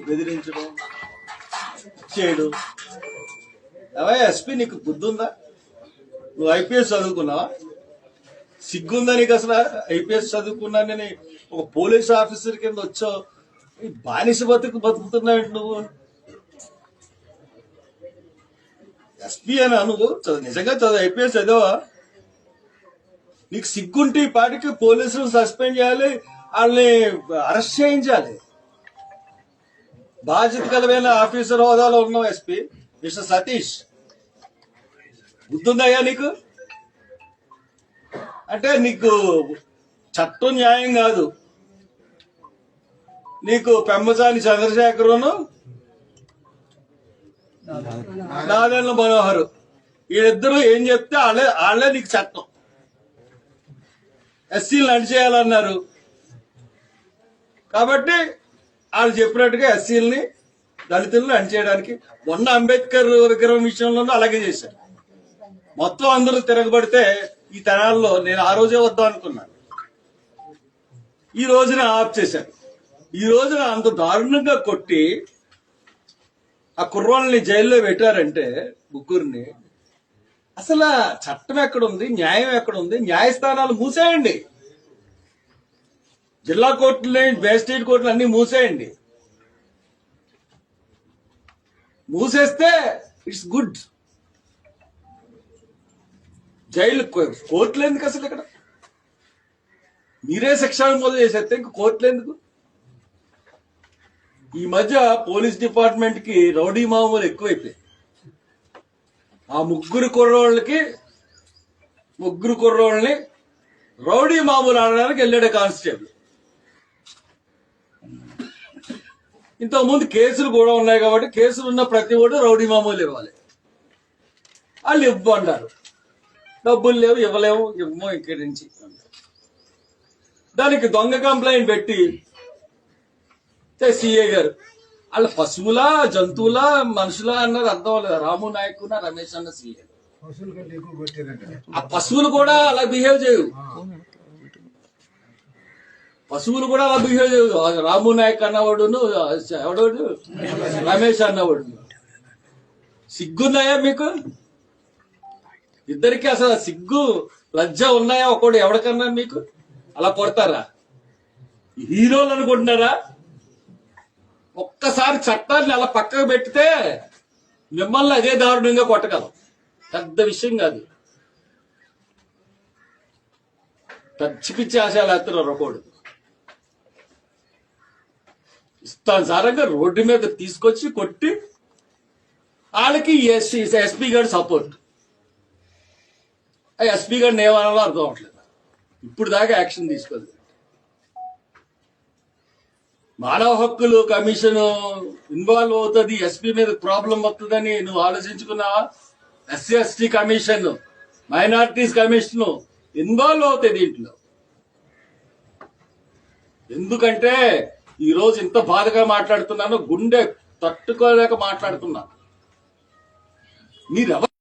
బెదిరించడం చేయడం. అవే ఎస్పీ నీకు బుద్ధుందా? నువ్వు ఐపీఎస్ చదువుకున్నావా? సిగ్గుందా నీకు అసలు ఐపీఎస్ చదువుకున్నానని ఒక పోలీస్ ఆఫీసర్ కింద వచ్చావు? బానిస బతుకు బతుకుతున్నావు నువ్వు? ఎస్పీ అని నువ్వు? నిజంగా చదువు ఐపీఎస్ చదివా నీకు సిగ్గుంటే ఈ పాటికి పోలీసులు సస్పెండ్ చేయాలి వాళ్ళని అరెస్ట్ చేయించాలి. బాధ్యత కలిగిన ఆఫీసర్ హోదాలో ఉన్నావు ఎస్పీ. మిస్టర్ సతీష్ గుర్తుందయ్యా నీకు? అంటే నీకు చట్టం న్యాయం కాదు. నీకు పెమ్మసాని చంద్రశేఖరును నాదన్న మనోహర్. వీళ్ళిద్దరూ ఏం చెప్తే వాళ్ళే వాళ్ళే నీకు చట్టం. ఎస్సీలు నడిచేయాలన్నారు. కాబట్టి వాళ్ళు చెప్పినట్టుగా ఎస్సీలని దళితులను అణిచేయడానికి మొన్న అంబేద్కర్ విగ్రహం విషయంలోనూ అలాగే చేశారు. మొత్తం అందరూ తిరగబడితే ఈ తరాల్లో నేను ఆ రోజే వద్దాం అనుకున్నాను. ఈ రోజున ఆఫ్ చేశారు. ఈ రోజున అంత దారుణంగా కొట్టి ఆ కుర్రాళ్ళని జైల్లో పెట్టారంటే ముగ్గురిని అసలు చట్టం ఎక్కడుంది న్యాయం ఎక్కడుంది న్యాయస్థానాలు మూసేయండి. జిల్లా కోర్టులు మేజిస్ట్రేట్ కోర్టులు అన్ని మూసేయండి. మూసేస్తే ఇట్స్ గుడ్. జైలు కోర్టులు ఎందుకు అసలు ఇక్కడ? మీరే శిక్షలు మొదలు చేసేస్తే ఇంక కోర్టులు ఎందుకు? ఈ మధ్య పోలీస్ డిపార్ట్మెంట్కి రౌడీ మామూలు ఎక్కువైపోయాయి. ఆ ముగ్గురు కుర్రోళ్ళకి ముగ్గురు కుర్రోళ్ళని రౌడీ మామూలు ఆడడానికి వెళ్ళాడు కానిస్టేబుల్. ఇంతకు ముందు కేసులు కూడా ఉన్నాయి కాబట్టి కేసులు ఉన్న ప్రతి ఒడు రౌడీ మామూలు ఇవ్వాలి. వాళ్ళు ఇవ్వన్నారు డబ్బులు లేవు ఇవ్వలేము ఇవ్వము ఇక్కడి నుంచి. దానికి దొంగ కంప్లైంట్ పెట్టి సిఏ గారు వాళ్ళ పశువులా జంతువులా మనుషులా అన్నది అర్థం అవ్వలేదు. రాము నాయక్ రమేష్ అన్న సీఏ. ఆ పశువులు కూడా అలా బిహేవ్ చేయవు. పశువులు కూడా అలా బిహేవ్ చేయదు రాము నాయక్ అన్నవాడును ఎవడోడు? రమేష్ అన్నవాడు సిగ్గున్నాయా మీకు? ఇద్దరికి అసలు సిగ్గు లజ్జ ఉన్నాయా ఒకడు ఎవడికన్నా మీకు? అలా కొడతారా? హీరోలు అనుకుంటున్నారా? ఒక్కసారి చట్టాన్ని అలా పక్కకు పెట్టితే మిమ్మల్ని అదే దారుణంగా కొట్టగలం. పెద్ద విషయం కాదు. పిచ్చి పిచ్చి ఆశయాలు వేస్తున్నారు ఒకడు. ఇష్టానుసారంగా రోడ్డు మీద తీసుకొచ్చి కొట్టి వాళ్ళకి ఎస్సీ ఎస్పీ గారి సపోర్ట్ ఎస్పీ గారిని ఏమనాలో అర్థం అవట్లేదు ఇప్పుడు దాకా యాక్షన్ తీసుకోలేదు. మానవ హక్కులు కమిషన్ ఇన్వాల్వ్ అవుతుంది ఎస్పీ మీద ప్రాబ్లం వస్తుందని నువ్వు ఆలోచించుకున్నావా? SC ST commission minorities commission involve అవుతాయి దీంట్లో. ఎందుకంటే ఈ రోజు ఇంత బాధగా మాట్లాడుతున్నాను గుండె తట్టుకోలేక మాట్లాడుతున్నాను మీరెవరు